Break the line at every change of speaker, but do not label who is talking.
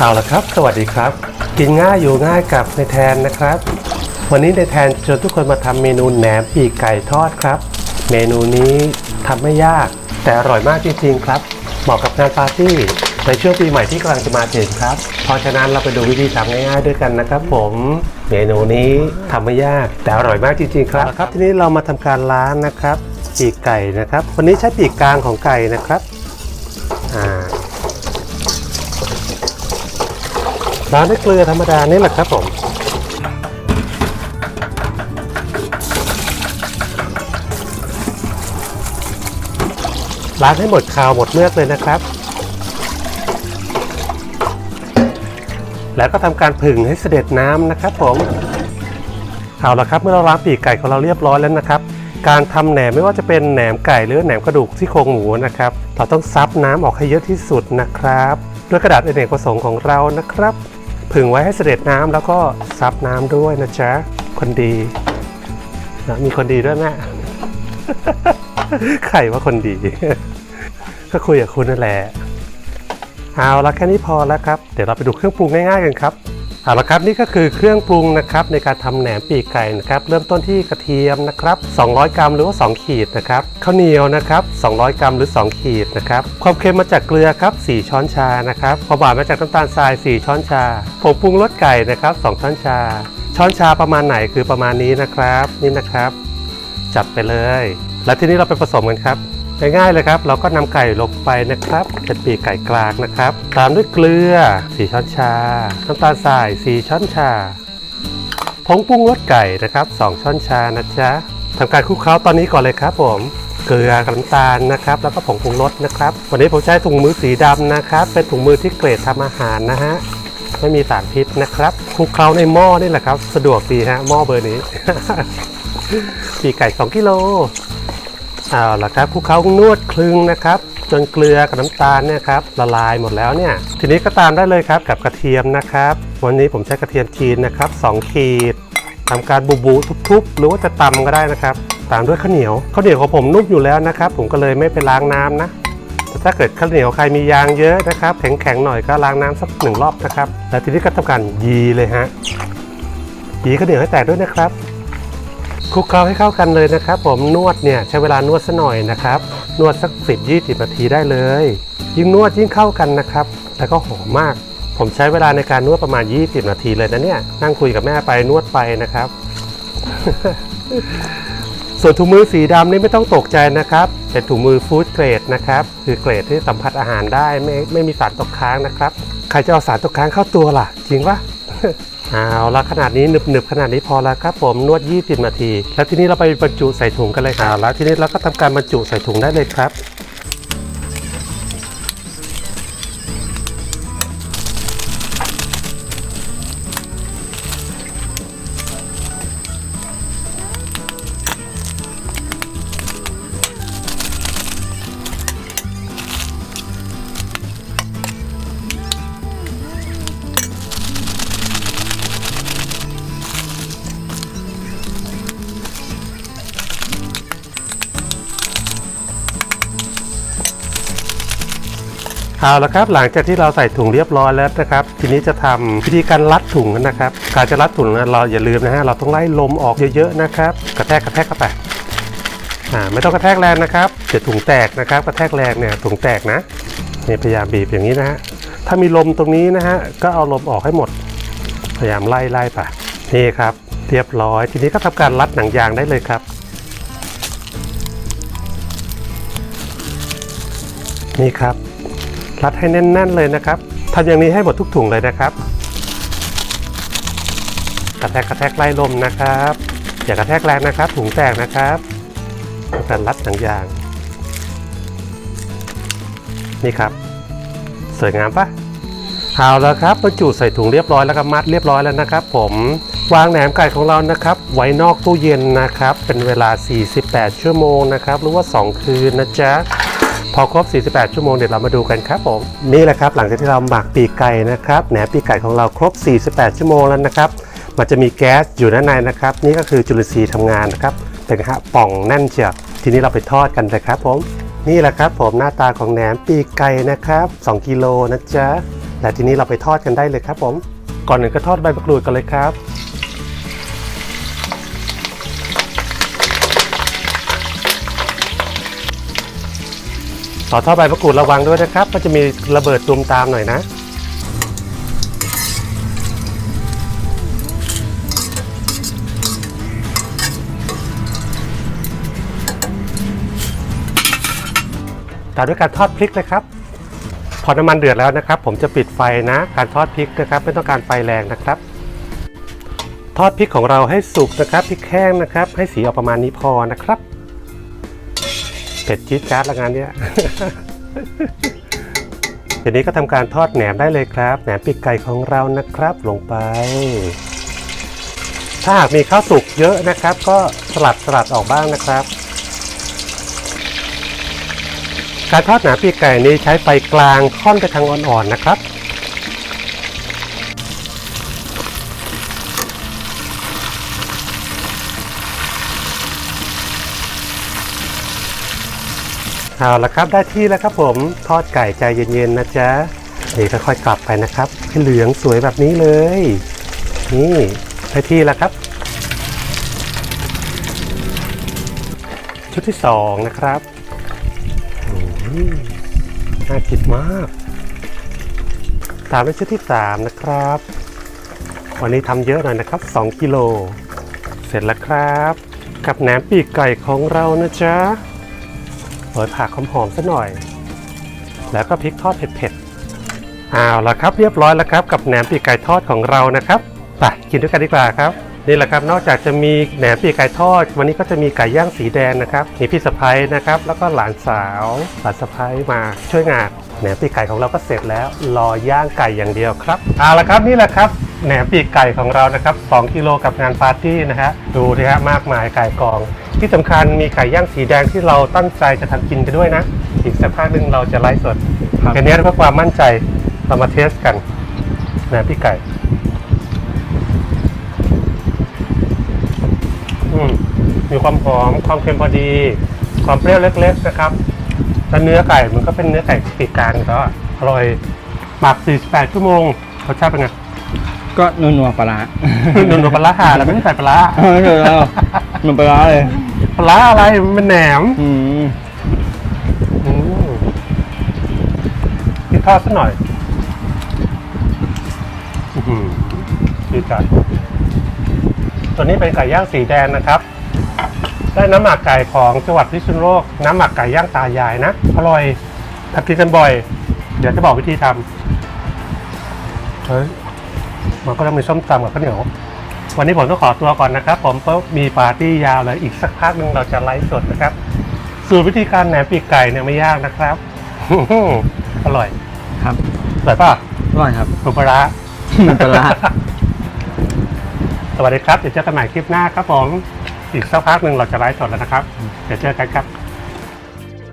เอาละครับ สวัสดีครับ กินง่ายอยู่ง่ายกับในแทนนะครับ วันนี้ในแทนชวนทุกคนมาทำเมนูแหนมปีกไก่ทอดครับ เมนูนี้ทำไม่ยาก แต่อร่อยมากจริงๆครับเหมาะกับงานปาร์ตี้ในช่วงปีใหม่ที่กำลังจะมาถึงครับ เพราะฉะนั้นเราไปดูวิธีทำง่ายๆด้วยกันนะครับ ผมเมนูนี้ทำไม่ยาก แต่อร่อยมากจริงๆครับครับ ทีนี้เรามาทำการล้างนะครับ ปีกไก่นะครับ วันนี้ใช้ปีกกลางของไก่นะครับอ่า ล้างด้วยเกลือธรรมดานี่แหละครับผมล้างให้หมดคาวหมดเมือกเลยนะครับ แล้วก็ทำการผึ่งให้เสด็จน้ำนะครับผมเอาละครับเมื่อเราล้างปีกไก่ของเราเรียบร้อยแล้วนะครับ การทำแหนมไม่ว่าจะเป็นแหนมไก่หรือแหนมกระดูกที่โครงหมูนะครับ เราต้องซับน้ำออกให้เยอะที่สุดนะครับ ด้วยกระดาษอเนกประสงค์ของเรานะครับ ผึ่งไว้ให้เสด็จน้ำแล้วก็ซับน้ำด้วยนะจ๊ะ คนดีนะมีคนดีด้วยแม่ใครว่าคนดี ก็คุยกับคุณนั่นแหละ เอาละแค่นี้พอแล้วครับ เดี๋ยวเราไปดูเครื่องปรุงง่ายๆกันครับ เอาละครับนี่ก็คือเครื่องปรุงนะครับในการทำแหนมปีกไก่นะครับเริ่มต้นที่กระเทียมนะครับ 200 กรัมหรือว่า 2 ขีดนะครับข้าวเหนียวนะครับ 200 กรัมหรือ 2 ขีดนะครับความเค็มมาจากเกลือครับ 4 ช้อนชานะครับความหวานมาจากน้ำตาลทราย 4 ช้อนชาผงปรุงรสไก่นะครับ 2 ช้อนชา ช้อนชาประมาณไหนคือประมาณนี้นะครับ นี่นะครับ จัดไปเลย แล้วทีนี้เราไปผสมกันครับ ง่ายๆเลยครับ เราก็นำไก่ลงไปนะครับเป็นปีกไก่กลางนะครับ ตามด้วยเกลือ 4 ช้อนชา น้ำตาลทราย 4 ช้อนชาผงปรุงรสไก่นะครับ 2 ช้อนชานะจ๊ะทำการคลุกเคล้าตอนนี้ก่อนเลยครับผมเกลือกับน้ำตาลนะครับ แล้วก็ผงปรุงรสนะครับ วันนี้ผมใช้ถุงมือสีดำนะครับ เป็นถุงมือที่เกรดทำอาหารนะฮะไม่มีสารพิษนะครับคลุกเคล้าในหม้อนี่แหละครับ สะดวกดีฮะหม้อเบอร์นี้ปีไก่ 2 กิโล เอาละครับคลุกเคล้านวดคลึงนะครับ จนเกลือกับน้ำตาลเนี่ยครับละลายหมดแล้วเนี่ย ทีนี้ก็ตามได้เลยครับกับกระเทียมนะครับ วันนี้ผมใช้กระเทียมจีนนะครับ2ขีดทำการบูบูทุบๆหรือว่าจะตำก็ได้นะครับ ตามด้วยข้าวเหนียวข้าวเหนียวของผมนุ่มอยู่แล้วนะครับ ผมก็เลยไม่ไปล้างน้ำนะแต่ถ้าเกิดข้าวเหนียวใครมียางเยอะนะครับ แข็งๆหน่อยก็ล้างน้ำสักหนึ่งรอบนะครับ แล้วทีนี้ก็ทำการยีเลยฮะยีข้าวเหนียวให้แตกด้วยนะครับ คลุกเคล้าให้เข้ากันเลยนะครับ ผมนวดเนี่ยใช้เวลานวดสัหน่อยนะครับ นวดสัก 10 20นาทีได้เลย ยิ่งนวดยิ่งเข้ากันนะครับ แล้วก็หอมมาก ผมใช้เวลาในการนวดประมาณ 20 นาทีเลยนะเนี่ยนั่งคุยกับแม่ไปนวดไปนะครับ ส่วนถุงมือสีดำนี่ไม่ต้องตกใจนะครับเป็นถุงมือฟู้ดเกรดนะครับคือเกรดที่สัมผัสอาหารได้ไม่ไม่มีสารตกค้างนะครับ ใครจะเอาสารตกค้างเข้าตัวล่ะ จริงปะ เอาละขนาดนี้หนึบๆขนาดนี้พอแล้วครับผมนวด 20 นาที แล้วทีนี้เราไปบรรจุใส่ถุงกันเลยครับแล้วทีนี้เราก็ทำการบรรจุใส่ถุงได้เลยครับ เอาละครับหลังจากที่เราใส่ถุงเรียบร้อยแล้วนะครับ ทีนี้จะทำวิธีการรัดถุงนะครับ การจะรัดถุงนะเราอย่าลืมนะฮะเราต้องไล่ลมออกเยอะๆนะครับ กระแทกกระแทกเข้าไปอ่าไม่ต้องกระแทกแรงนะครับเดี๋ยวถุงแตกนะครับกระแทกแรงเนี่ยถุงแตกนะนี่พยายามบีบอย่างนี้นะฮะถ้ามีลมตรงนี้นะฮะก็เอาลมออกให้หมด พยายามไล่ไล่ไปนี่ครับ เรียบร้อย ทีนี้ก็ทำการรัดหนังยางได้เลยครับนี่ครับ รัดให้แน่น ๆ เลยนะครับทำอย่างนี้ให้หมดทุกถุงเลยนะครับ กระแทกกระแทกไล่ลมนะครับ อย่ากระแทกแรงนะครับ ถุงแตกนะครับการรัดหนังยาง นี่ครับ สวยงามปะเอาแล้วครับบรรจุใส่ถุงเรียบร้อยแล้วก็มัดเรียบร้อยแล้วนะครับ ผมวางแหนมไก่ของเรานะครับ ไว้นอกตู้เย็นนะครับ เป็นเวลา 48 ชั่วโมงนะครับ หรือว่า 2 คืนนะจ๊ะ อครบ 48 ชั่วโมงเดี๋ยวเรามาดูกันครับผมนี่แหละครับหลังจากที่เราหมักปีกไก่นะครับแหนปีกไก่ของเราครบ 48 ชั่วโมงแล้วนะครับมันจะมีแก๊สอยู่ด้านในนะครับ นี่ก็คือจุลินทรีย์ทำงานนะครับเป็นกระทะป่องแน่นเชียวทีนี้เราไปทอดกันเลยครับผมนี่แหละครับผมหน้าตาของแหนมปีกไก่นะครับ 2 กิโลนะจ๊ะและทีนี้เราไปทอดกันได้เลยครับผมก่อนหนึ่งก็ทอดใบมะกรูดกันเลยครับ ต่อทอใบมะกรูดระวังด้วยนะครับมันจะมีระเบิดตูมตามหน่อยนะตามด้วยการทอดพริกเลยครับ พอน้ำมันเดือดแล้วนะครับ ผมจะปิดไฟนะ การทอดพริกนะครับ ไม่ต้องการไฟแรงนะครับ ทอดพริกของเราให้สุกนะครับพริกแห้งนะครับ ให้สีออกประมาณนี้พอนะครับ เผ็ดจี๊ดจ๊าดละงานเนี้ยทีนี้ก็ทำการทอดแหนมได้เลยครับ แหนมปีกไก่ของเรานะครับลงไป ถ้าหากมีข้าวสุกเยอะนะครับ ก็สลัดสลัดออกบ้างนะครับ การทอดหนาปีกไก่นี้ใช้ไฟกลางค่อนไปทางอ่อนๆนะครับ เอาละครับได้ที่แล้วครับผมทอดไก่ใจเย็นๆนะจ๊ะนี่ค่อยๆกลับไปนะครับให้เหลืองสวยแบบนี้เลย นี่ได้ที่แล้วครับ ชุดที่สองนะครับน่ากินมากตามด้วยชุดที่สามนะครับ วันนี้ทำเยอะหน่อยนะครับ 2 กิโล เสร็จแล้วครับ กับแหนมปีกไก่ของเรานะจ๊ะ รยผักหอมๆซะหน่อย แล้วก็พริกทอดเผ็ดๆเอาละครับเรียบร้อยแล้วครับกับแหนมปีกไก่ทอดของเรานะครับไปกินด้วยกันดีกว่าครับ นี่แหละครับนอกจากจะมีแหนมปีกไก่ทอด วันนี้ก็จะมีไก่ย่างสีแดงนะครับมีพี่สะพ้ยนะครับแล้วก็หลานสาวหลานสะพ้ยมาช่วยงานแหนมปีกไก่ของเราก็เสร็จแล้ว รอย่างไก่อย่างเดียวครับเอาละครับนี่แหละครับแหนมปีกไก่ของเรานะครับ2กิโลกับงานปาร์ตี้นะฮะดูนะฮะมากมายไก่กอง ที่สำคัญมีไก่ย่างสีแดงที่เราตั้งใจจะทำกินกันด้วยนะ อีกสักพักหนึ่งเราจะไลฟ์สด
ครับ
แค่นี้เพื่อความมั่นใจเรามาเทสกันนะพี่ไก่ มมีความหอมความเค็มพอดี ความเปรี้ยวเล็ก ๆ นะครับแล้วเนื้อไก่มันก็เป็นเนื้อไก่ปีกกลางอยู่แล้วอะอร่อยหมัก 48 ชั่วโมงรสชาติเป็นไง
ก็นัวนัวๆปลาร้า
นุ่นๆปลาร้าหาแล้วไม่ได้ใส่ปลาร้า
เออเดี๋ยวแล้วเหมันปลาร้าเลย
ปลาร้าอะไรมันเป็นแหนม
อืม
อืมพี่ทอดสักหน่อยอื้อหือดีจัดตัวนี้เป็นไก่ย่างสีแดงนะครับ ได้น้ำหมักไก่ของจังหวัดพิษณุโลก น้ำหมักไก่ย่างตายายนะ อร่อยทำกินกันบ่อย เดี๋ยวจะบอกวิธีทำเฮ้ยมันก็ต้องมีส้มตำกับข้าวเหนียว วันนี้ผมต้องขอตัวก่อนนะครับ ผมเพราะมีปาร์ตี้ยาวเลยอีกสักพักหนึ่งเราจะไลฟ์สดนะครับ สูตรวิธีการแหนมปีกไก่เนี่ยไม่ยากนะครับ อร่อย
ครับ
อร่อยป่ะ
อร่อยครับ
หมูปลาร้า
หมูปลาร้า
สวัสดีครับ เดี๋ยวเจอกันใหม่คลิปหน้าครับผม อีกสักพักหนึ่งเราจะไลฟ์สดแล้วนะครับ เดี๋ยวเจอกันครับ